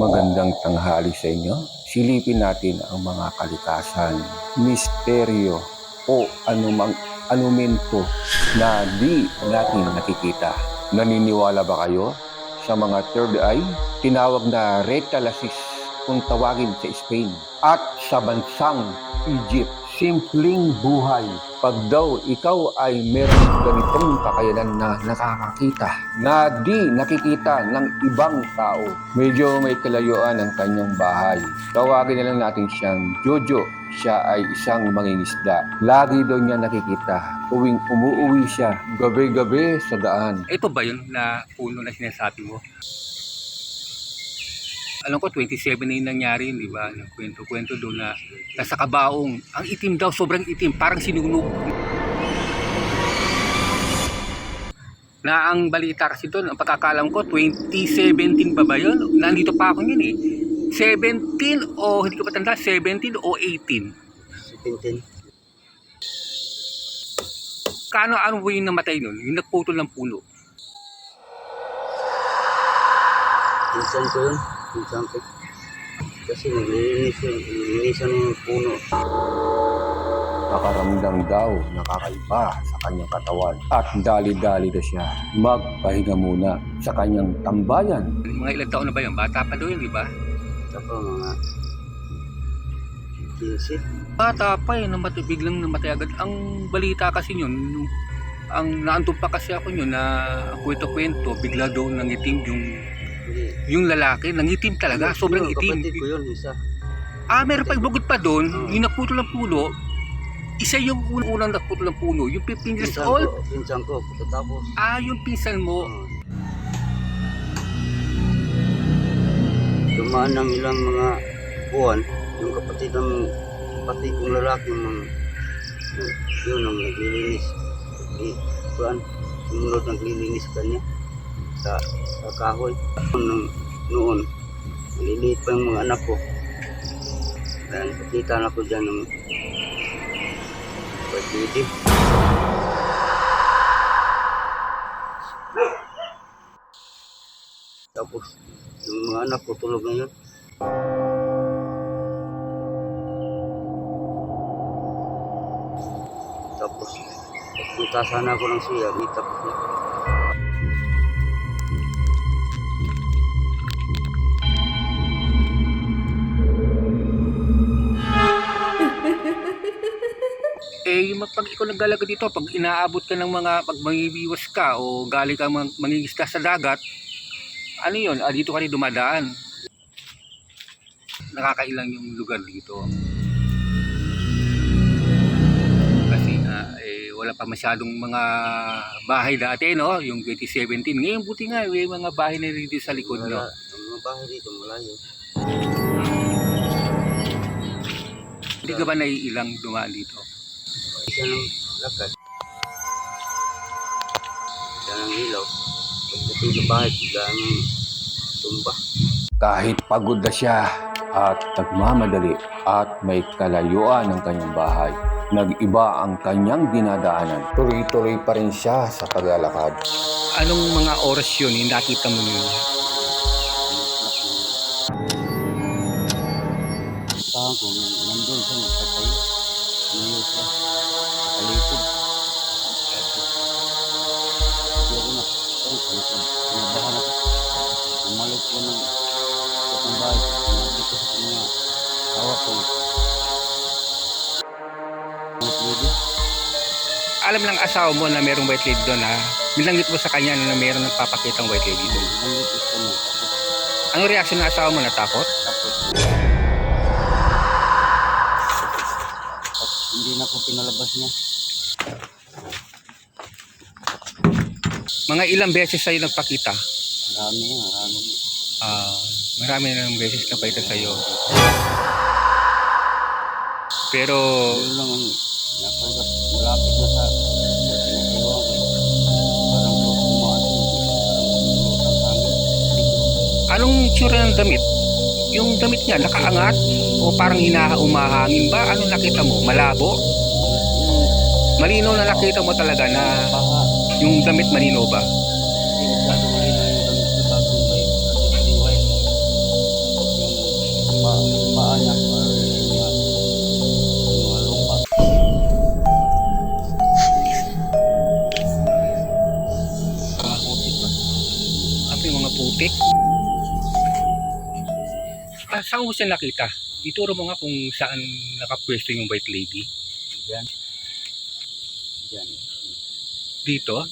Magandang tanghali sa inyo. Silipin natin ang mga kalikasan, misteryo o anumang anumento na di natin nakikita. Naniniwala ba kayo sa mga third eye? Tinawag na retalasis kung tawagin sa Spain. At sa bansang Egypt, simpleng buhay. Pag daw ikaw ay meron ganitong kakayanan na nakakakita, na di nakikita ng ibang tao, medyo may kalayuan ang kanyang bahay. Tawagin na lang natin siyang Jojo. Siya ay isang mangingisda. Lagi daw niya nakikita. Uwing umuuwi siya, gabi-gabi sa daan. Ito ba yun na puno na sinasabi mo? Alam ko, 27 na yung nangyari yun, di ba? Kwento-kwento doon na nasa kabaong. Ang itim daw, sobrang itim, parang sinunog. Na ang balita kasi doon, ang pagkakalam ko, 2017 pa ba yun? Nandito pa ako yun eh. 17 o, hindi ko pa tanda, 17 o 18. 17. Kano ano ba yung namatay nun? Yung nagputol ng puno. Pinsan ko yun. Pinsan ko. Kasi naglilinis yun. Nililinisan yung puno. Nakaramdam daw nakakaiba sa kanyang katawan at dali-dali na siya magpahinga muna sa kanyang tambayan. Mga ilang taon na ba yun? Bata pa yun, di ba? Tapos mga 15. Bata pa eh, namatay, biglang namatay agad. Ang balita kasi yun, ang naantong pa kasi ako yun na kwento-kwento, bigla daw nangitim yung. Yung lalaki, nangitim talaga, sobrang itim. Kapatid ko yun, isa. Ah, meron pa bukod pa doon, Oo. yung naputol ng puno, isa yung un- unang naputol ng puno, yung 15 years Pinsan old. ko. Pinsan ko. Pagkatapos. Ah, yung pinsan mo, oh, dumaan ng ilang mga buwan, yung kapatid ng kapatid kong lalaki, yung mga, yun, ang naglilinis. Eh, kuan, sumunod naglilinis kanya sa, sa kahoy. Nung, noon, maliliit pa yung mga anak ko. Kaya nakita na ko dyan ng lady. Tapos, yung mga anak ko tulog na yun. Tapos, punta sana ako ng suya, di tapos na. Eh, pag ikaw naggalaga dito, pag inaabot ka ng mga, pag mangibiwas ka o galing ka mang, mangingisda sa dagat, ano yun, ah, dito ka rin dumadaan. Nakakailang yung lugar dito. Kasi nga, eh, wala pa masyadong mga bahay dati, no? Yung 2017. Ngayon, buti nga, may mga bahay na rin dito sa likod, Wala, no? mga bahay dito, malayo. Hindi ka ba naiilang dumaan dito? Isa ng lakad. Isa ng ilaw. Pagdating sa bahay, bigla ng tumba. Kahit pagod na siya at nagmamadali at may kalayuan ng kanyang bahay, nag-iba ang kanyang dinadaanan. Tuloy-tuloy pa rin siya sa paglalakad. Anong mga oras yun, yung nakita mo yun? Tahan ko, nan- nandun siya, nagtatayo. Tumayo siya. Nakalikod. Hindi ako na, ay, pinaka- pinabahan ako. Umalik ko ng sa bahay. Sinabi ko sa mga hawak ko. White lady. alam ng asawa mo na merong white lady doon ha? Nilangit mo sa kanya na meron ng papakitang white lady doon. Langit ito mo. Ano reaksyon ng asawa mo? Natakot? Tapos, hindi na ko pinalabas niya. Mga ilang beses sa'yo nagpakita? Marami, marami. Ah, marami ng beses na paita sa'yo. Pero, Yun lang ang napanggap. Malapit na sa hangin. anong tsura ng damit? Yung damit niya, nakaangat? O parang hinaumahangin ba? Ano nakita mo? Malabo? Malino na nakita mo talaga na yung damit malino ba? putik. Ah, saan ko siya nakita? Ituro mo nga kung saan nakapwesto yung white lady. Yan. Yan. Dito? Ah.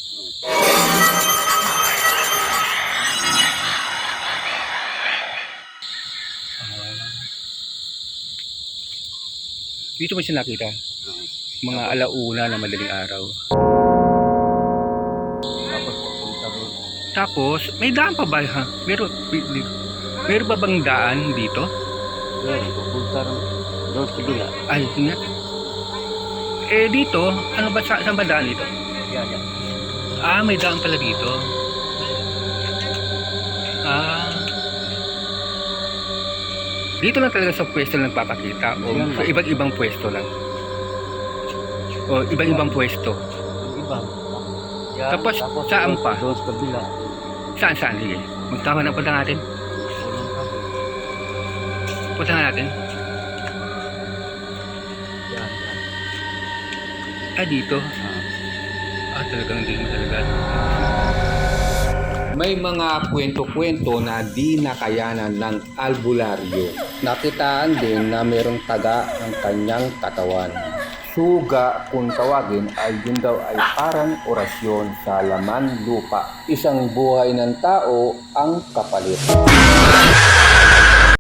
dito mo siya nakita? Oo. Mga alauna na madaling araw. Tapos may daan pa ba? Ha? Meron. Meron ba bang daan dito? Yan, papunta rin. Doon sa. Ay, nga. Eh, dito, ano ba, sa, saan ba daan dito? Yan, yan. Ah, may daan pala dito. Ah. Dito lang talaga sa pwesto lang nagpapakita o Yan sa lang. ibang pwesto lang. O ibang ibang pwesto. Iba. Yan, Tapos, saan doon- pa? Doon sa kabila. Saan saan? Sige. Magtama na punta natin. Punta na natin. Ah, dito. Ah. Talagang hindi mo talaga. May mga kwento-kwento na di nakayanan ng albularyo. Nakitaan din na mayroong taga ang kanyang katawan. Suga kung tawagin ay yun daw ay parang orasyon sa laman lupa. Isang buhay ng tao ang kapalit.